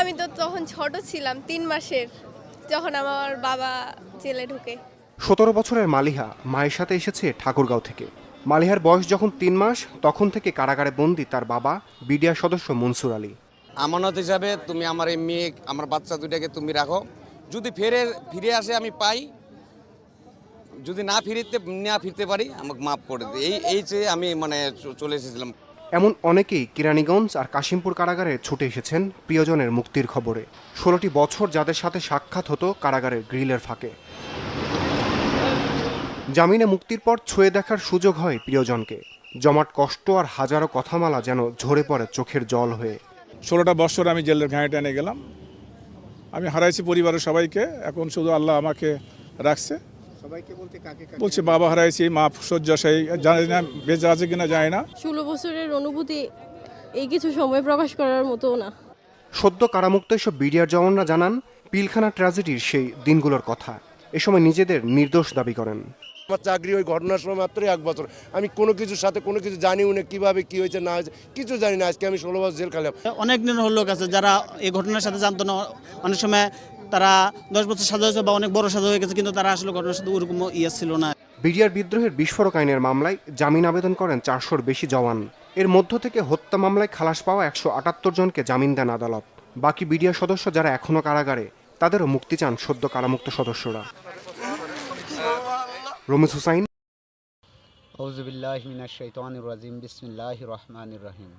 আমি তো তখন ছোট ছিলাম তিন মাসের যখন আমার বাবা জেলে ঢুকে। সতেরো বছরের মালিহা মায়ের সাথে এসেছে ঠাকুরগাঁও থেকে। মালিহার বয়স যখন তিন মাস তখন থেকে কারাগারে বন্দি তার বাবা বিডিআর সদস্য মনসুর আলী। আমানত হিসাবে তুমি আমার এই মেয়ে আমার বাচ্চা দুইটাকে তুমি রাখো। যদি ফিরে ফিরে আসে আমি পাই। যদি না ফিরতে না ফিরতে পারি আমাকে মাফ করে দিই এই এই চেয়ে আমি মানে চলে এসেছিলাম। এমন অনেকেই কিরানীগঞ্জ আর কাশিমপুর কারাগারে ছুটে এসেছেন প্রিয়জনের মুক্তির খবরে। ষোলোটি বছর যাদের সাথে সাক্ষাৎ হতো কারাগারের গ্রিলের ফাঁকে। জামিনে মুক্তির পর ছুঁয়ে দেখার সুযোগ হয় প্রিয়জনকে। জমাট কষ্ট আর হাজারো কথামালা যেন ঝরে পড়ে চোখের জল হয়ে। ষোলোটা বছর আমি জেলের ঘাঁয়ে টেনে গেলাম। আমি হারাইছি পরিবারের সবাইকে। এখন শুধু আল্লাহ আমাকে রাখছে। বলছে বাবা হারাইছি মা শয্যাশায়ী জানি না বেঁচে আছে কিনা জানি না। ষোলো বছরের অনুভূতি এই কিছু সময় প্রকাশ করার মতো না। সদ্য কারামুক্ত এসব বিডিআর জওয়ানরা জানান পিলখানা ট্র্যাজেডির সেই দিনগুলোর কথা। এ সময় নিজেদের নির্দোষ দাবি করেন। আমার চাকরি ওই ঘটনার সময় মাত্রই এক বছর। আমি কোনো কিছুর সাথে কোনো কিছু জানিও না কীভাবে কী হয়েছে না হয়েছে কিছু জানি না। আজকে আমি ষোলো বছর জেল খেলাম অনেক নিরহ লোক আছে যারা এই ঘটনার সাথে জানতো না। অনেক সময় তারা দশ বছর সাজা হয়েছে বা অনেক বড় সাজা হয়ে গেছে কিন্তু তারা আসলে ঘটনার সাথে ওরকম ইয়ে ছিল না। বিডিআর বিদ্রোহের বিস্ফোরক আইনের মামলায় জামিন আবেদন করেন চারশোর বেশি জওয়ান। এর মধ্য থেকে হত্যা মামলায় খালাস পাওয়া একশো আটাত্তর জনকে জামিন দেন আদালত। বাকি বিডিআর সদস্য যারা এখনও কারাগারে তাদেরও মুক্তি চান সদ্য কারামুক্ত সদস্যরা। রমিজ হুসাইন। আউজুবিল্লাহ মিনাশ শৈতানির রাজিম বিসমিল্লাহ রহমানির রহিম।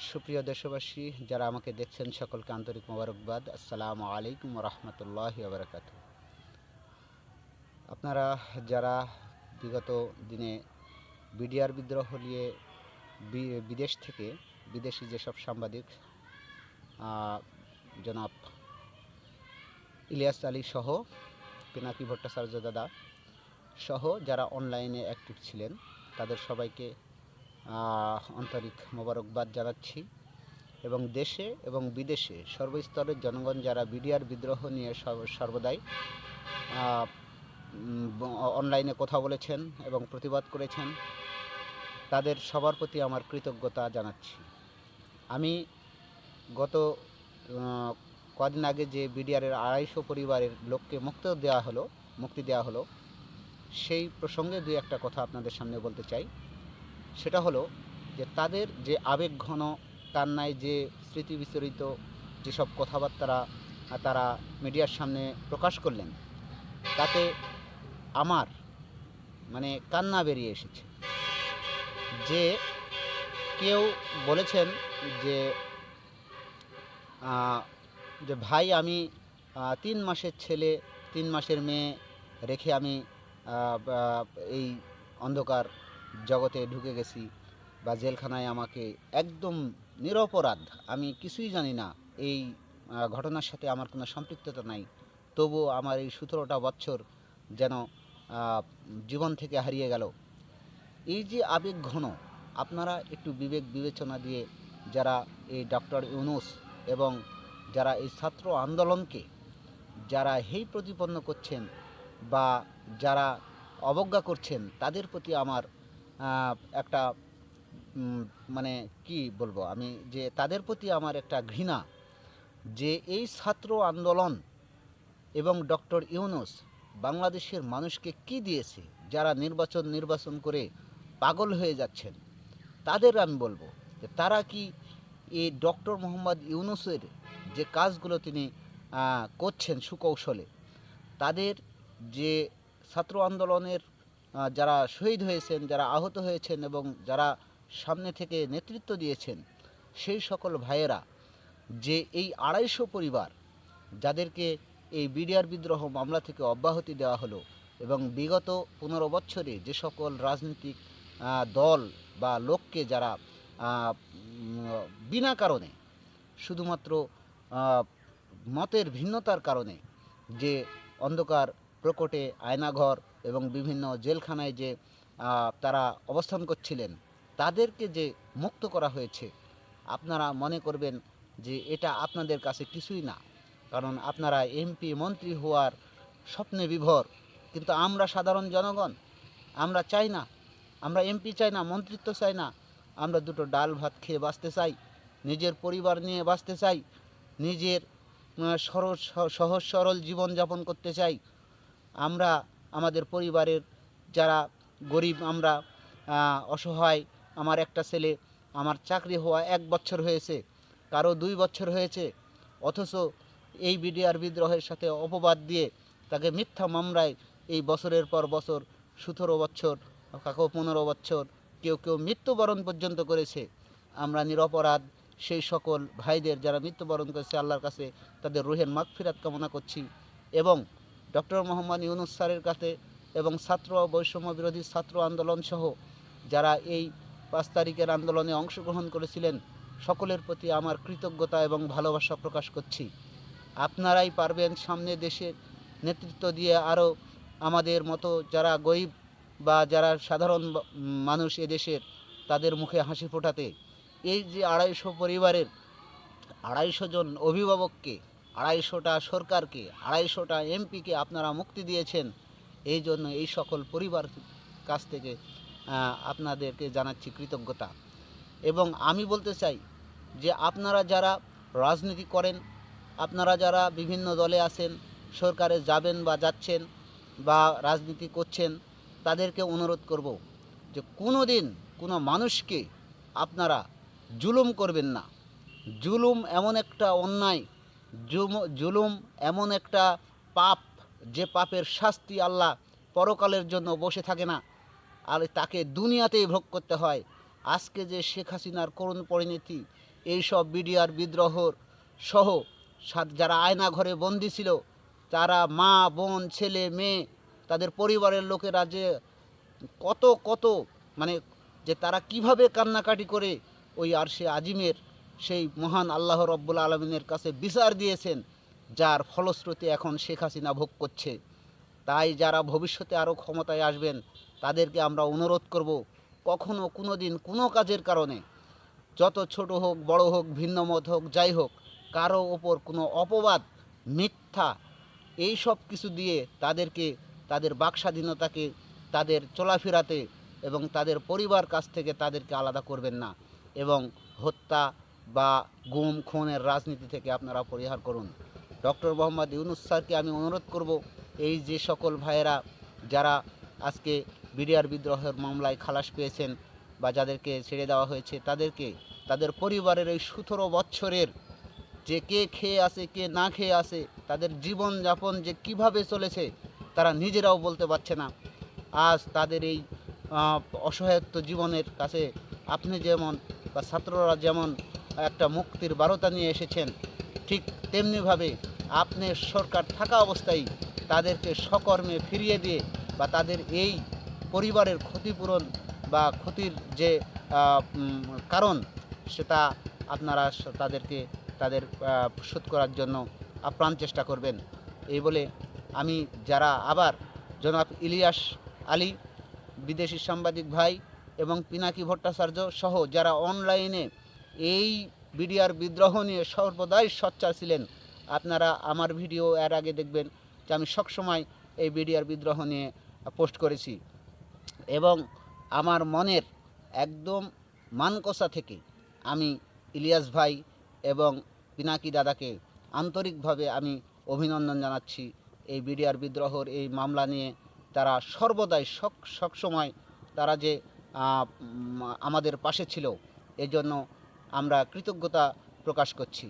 সুপ্রিয় দেশবাসী, যারা আমাকে দেখছেন, সকলকে আন্তরিক মোবারকবাদ। আসসালামু আলাইকুম রহমতুল্লাহ বারকাত আপনারা যারা বিগত দিনে বিডিআর বিদ্রোহ নিয়ে বিদেশ থেকে বিদেশি যেসব সাংবাদিক জনাব ইলিয়াস আলী সহ, পিনাকি ভট্টাচার্য দাদা সহ যারা অনলাইনে অ্যাক্টিভ ছিলেন, তাদের সবাইকে আন্তরিক মোবারকবাদ জানাচ্ছি। এবং দেশে এবং বিদেশে সর্বস্তরের জনগণ যারা বিডিআর বিদ্রোহ নিয়ে সর্ব- সর্বদাই অনলাইনে কথা বলেছেন এবং প্রতিবাদ করেছেন, তাদের সবার প্রতি আমার কৃতজ্ঞতা জানাচ্ছি। আমি গত কদিন আগে যে বিডিআরের আড়াইশো পরিবারের লোককে মুক্ত দেওয়া হলো, মুক্তি দেওয়া হলো, সেই প্রসঙ্গে দুই একটা কথা আপনাদের সামনে বলতে চাই। সেটা হলো যে তাদের যে আবেগঘন কান্নায় যে স্মৃতি বিচরিত যেসব কথাবার্তারা তারা মিডিয়ার সামনে প্রকাশ করলেন, তাতে আমার মানে কান্না বেরিয়ে এসেছে। যে কেউ বলেছেন যে যে ভাই আমি তিন মাসের ছেলে, তিন মাসের মেয়ে রেখে আমি এই অন্ধকার জগতে ঢুকে গেছি বা জেলখানায় আমাকে একদম নিরপরাধ, আমি কিছুই জানি না, এই ঘটনার সাথে আমার কোনো সম্পৃক্ততা নাই। তবুও আমার এই সতেরোটা বছর যেন জীবন থেকে হারিয়ে গেল। এই যে আবেগ ঘন, আপনারা একটু বিবেক বিবেচনা দিয়ে যারা এই ডক্টর ইউনুস এবং যারা এই ছাত্র আন্দোলনকে, যারা হেই প্রতিপন্ন করছেন বা যারা অবজ্ঞা করছেন, তাদের প্রতি আমার একটা মানে কি বলব, আমি যে তাদের প্রতি আমার একটা ঘৃণা যে এই ছাত্র আন্দোলন এবং ডক্টর ইউনুস বাংলাদেশের মানুষকে কি দিয়েছে, যারা নির্বাচন নির্বাচন করে পাগল হয়ে যাচ্ছেন, তাদের আমি বলব যে তারা কি এই ডক্টর মোহাম্মদ ইউনুসের যে কাজগুলো তিনি করছেন সুকৌশলে, তাদের যে ছাত্র আন্দোলনের যারা শহীদ হয়েছেন, যারা আহত হয়েছেন এবং যারা সামনে থেকে নেতৃত্ব দিয়েছেন, সেই সকল ভাইয়েরা যে এই আড়াইশো পরিবার যাদেরকে এই বিডিআর বিদ্রোহ মামলা থেকে অব্যাহতি দেওয়া হলো এবং বিগত পনেরো বছরে যে সকল রাজনৈতিক দল বা লোককে যারা বিনা কারণে শুধুমাত্র মতের ভিন্নতার কারণে যে অন্ধকার প্রকটে আয়নাঘর এবং বিভিন্ন জেলখানায় যে তারা অবস্থান করছিলেন, তাদেরকে যে মুক্ত করা হয়েছে, আপনারা মনে করবেন যে এটা আপনাদের কাছে কিছুই না। কারণ আপনারা এমপি মন্ত্রী হওয়ার স্বপ্নে বিভোর। কিন্তু আমরা সাধারণ জনগণ, আমরা চাই না, আমরা এমপি চাই না, মন্ত্রিত্ব চাই না। আমরা দুটো ডাল ভাত খেয়ে বাঁচতে চাই, নিজের পরিবার নিয়ে বাঁচতে চাই, নিজের সরল, সহজ সরল জীবনযাপন করতে চাই। আমরা আমাদের পরিবারের যারা গরিব, আমরা অসহায়, আমার একটা ছেলে, আমার চাকরি হওয়া এক বছর হয়েছে, কারও দুই বছর হয়েছে, অথচ এই বিডিআর বিদ্রোহের সাথে অপবাদ দিয়ে তাকে মিথ্যা মামলায় এই বছরের পর বছর সতেরো বছর কাকো পনেরো বছর, কেউ কেউ মৃত্যুবরণ পর্যন্ত করেছে। আমরা নিরপরাধ, সেই সকল ভাইদের যারা মৃত্যুবরণ করেছে আল্লাহর কাছে, তাদের রুহের মাগফিরাত কামনা করছি এবং ডক্টর মোহাম্মদ ইউনুস স্যারের কাছে এবং ছাত্র বৈষম্য বিরোধী ছাত্র আন্দোলন সহ যারা এই পাঁচ তারিখের আন্দোলনে অংশগ্রহণ করেছিলেন, সকলের প্রতি আমার কৃতজ্ঞতা এবং ভালোবাসা প্রকাশ করছি। আপনারাই পারবেন সামনে দেশের নেতৃত্ব দিয়ে আরও আমাদের মতো যারা গরিব বা যারা সাধারণ মানুষ এদেশের, তাদের মুখে হাসি ফোটাতে। এই যে আড়াইশো পরিবারের আড়াইশো জন অভিভাবককে আড়াইশোটা সরকারকে, আড়াইশোটা এমপিকে আপনারা মুক্তি দিয়েছেন। এই জন্য এই সকল পরিবার কাছ থেকে আপনাদেরকে জানাচ্ছি কৃতজ্ঞতা। এবং আমি বলতে চাই যে আপনারা যারা রাজনীতি করেন, আপনারা যারা বিভিন্ন দলে আছেন, সরকারে যাবেন বা যাচ্ছেন বা রাজনীতি করছেন, তাদেরকে অনুরোধ করব যে কোনো দিন কোনো মানুষকে আপনারা জুলুম করবেন না। জুলুম এমন একটা অন্যায় জুলুম এমন একটা পাপ যে পাপের শাস্তি আল্লাহ পরকালের জন্য বসে থাকে না। আর তাকে দুনিয়াতেই ভোগ করতে হয়। আজকে যে শেখ হাসিনার করুণ পরিণতি, এইসব বিডিআর বিদ্রোহর সহ যারা আয়না ঘরে বন্দি ছিল, তারা মা, বোন, ছেলে, মেয়ে, তাদের পরিবারের লোকেরা যে কত কত মানে যে তারা কীভাবে কান্নাকাটি করে, ওই আর সে আজিমের সেই মহান আল্লাহ রব্বুল আলমিনের কাছে বিচার দিয়েছেন, যার ফলশ্রুতি এখন শেখ হাসিনা ভোগ করছে। তাই যারা ভবিষ্যতে আরও ক্ষমতায় আসবেন, তাদেরকে আমরা অনুরোধ করব, কখনো কোনো দিন কোনো কাজের কারণে, যত ছোট হোক, বড় হোক, ভিন্ন মত হোক, যাই হোক, কারও ওপর কোনো অপবাদ, মিথ্যা, এই সব কিছু দিয়ে তাদেরকে, তাদের বাক স্বাধীনতাকে তাদের চলাফেরাতে এবং তাদের পরিবার কাছ থেকে তাদেরকে আলাদা করবেন না। এবং হত্যা বা গুম, খুনের রাজনীতি থেকে আপনারা পরিহার করুন। ডক্টর মোহাম্মদ ইউনুস স্যারকে আমি অনুরোধ করব, এই যে সকল ভাইয়েরা যারা আজকে বিডিআর বিদ্রোহের মামলায় খালাস পেয়েছেন বা যাদেরকে ছেড়ে দেওয়া হয়েছে, তাদেরকে, তাদের পরিবারের এই সতেরো বৎসরের যে কে খেয়ে আসে কে না খেয়ে আসে তাদের জীবন যাপন যে কীভাবে চলেছে, তারা নিজেরাও বলতে পারছে না। আজ তাদের এই অসহায়ত্ব জীবনের কাছে আপনি যেমন বা ছাত্ররা যেমন একটা মুক্তির বারতা নিয়ে এসেছেন। ঠিক তেমনিভাবে আপনি সরকার থাকা অবস্থায় তাদেরকে সকর্মে ফিরিয়ে দিয়ে বা তাদের এই পরিবারের ক্ষতিপূরণ বা ক্ষতির যে কারণ, সেটা আপনারা তাদেরকে, তাদের শোধ করার জন্য আপ্রাণ চেষ্টা করবেন। এই বলে আমি যারা আবার জনাব ইলিয়াস আলী, বিদেশি সাংবাদিক ভাই এবং পিনাকি ভট্টাচার্য সহ যারা অনলাইনে এই বিডিআর বিদ্রোহ নিয়ে সর্বদাই সোচ্চার ছিলেন। আপনারা আমার ভিডিও এর আগে দেখবেন যে আমি সবসময় এই বিডিআর বিদ্রোহ নিয়ে পোস্ট করেছি। এবং আমার মনের একদম মানকষা থেকে আমি ইলিয়াস ভাই এবং পিনাকি দাদাকে আন্তরিকভাবে আমি অভিনন্দন জানাচ্ছি। এই বিডিআর বিদ্রোহর এই মামলা নিয়ে তারা সর্বদাই সব সবসময় তারা যে আমাদের পাশে ছিল, এজন্য আমরা কৃতজ্ঞতা প্রকাশ করছি।